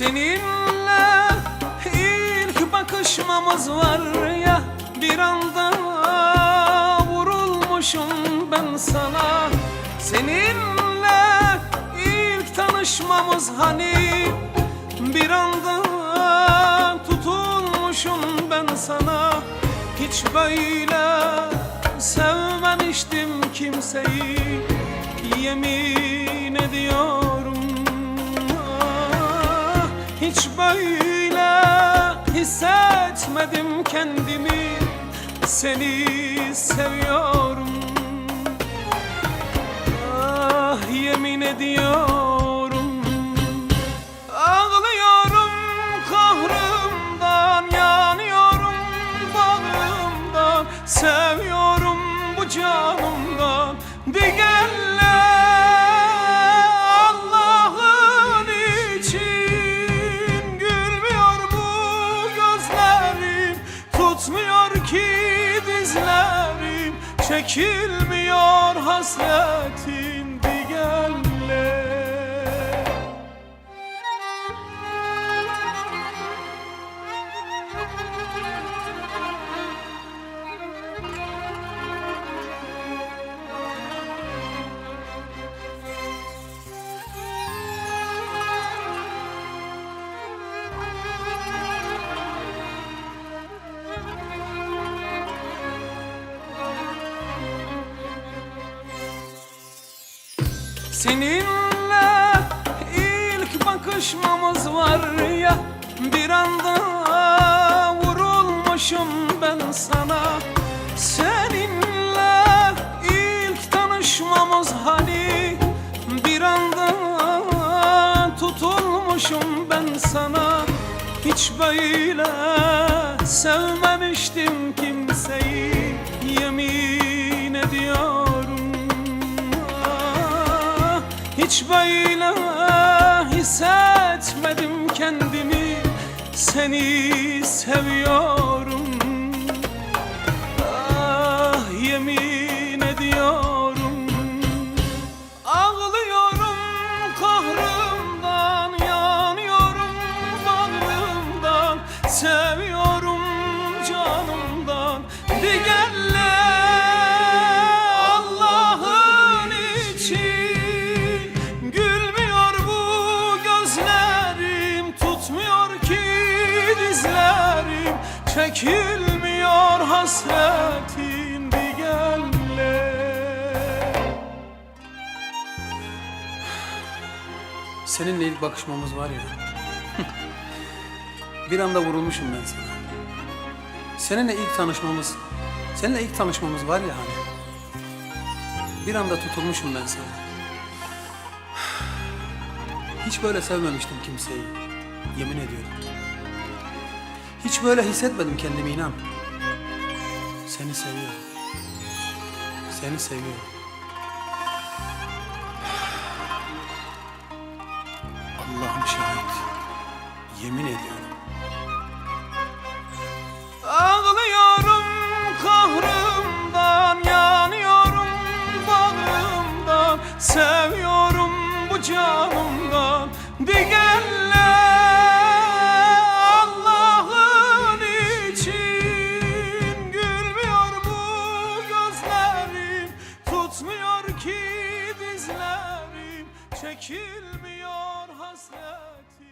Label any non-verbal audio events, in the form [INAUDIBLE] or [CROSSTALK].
Seninle ilk bakışmamız var ya Bir anda vurulmuşum ben sana. Seninle ilk tanışmamız hani Bir anda tutulmuşum ben sana. Hiç böyle sevmemiştim kimseyi Yemin ediyorum Hiç böyle hissetmedim kendimi. Seni seviyorum. Ah yemin ediyorum. Ağlıyorum kahrımdan Yanıyorum. Bağrımdan Seviyorum bu canımdan. Bir Çekilmiyor hasretin Seninle ilk bakışmamız var ya Bir anda vurulmuşum ben sana. Seninle ilk tanışmamız hani Bir anda tutulmuşum ben sana. Hiç böyle sevmemiştim kimseyi Hiç böyle hissetmedim kendimi. Seni seviyorum. Ah yemin ediyorum. Ağlıyorum kahrımdan Yanıyorum bağrımdan. Seviyorum Çekilmiyor hasretin Bir gelle Seninle ilk bakışmamız var ya. [LAUGHS] bir anda vurulmuşum ben sana. Seninle ilk tanışmamız, seninle ilk tanışmamız var ya hani. Bir anda tutulmuşum ben sana. [SIGHS] Hiç böyle sevmemiştim kimseyi. Yemin ediyorum. Hiç böyle hissetmedim kendimi inan. Seni seviyorum. Seni seviyorum. Allah'ım şahit. Yemin ediyorum. Ağlıyorum kahrımdan, yanıyorum bağrımdan, seviyorum bu canımdan. Bir çekilmiyor hasret.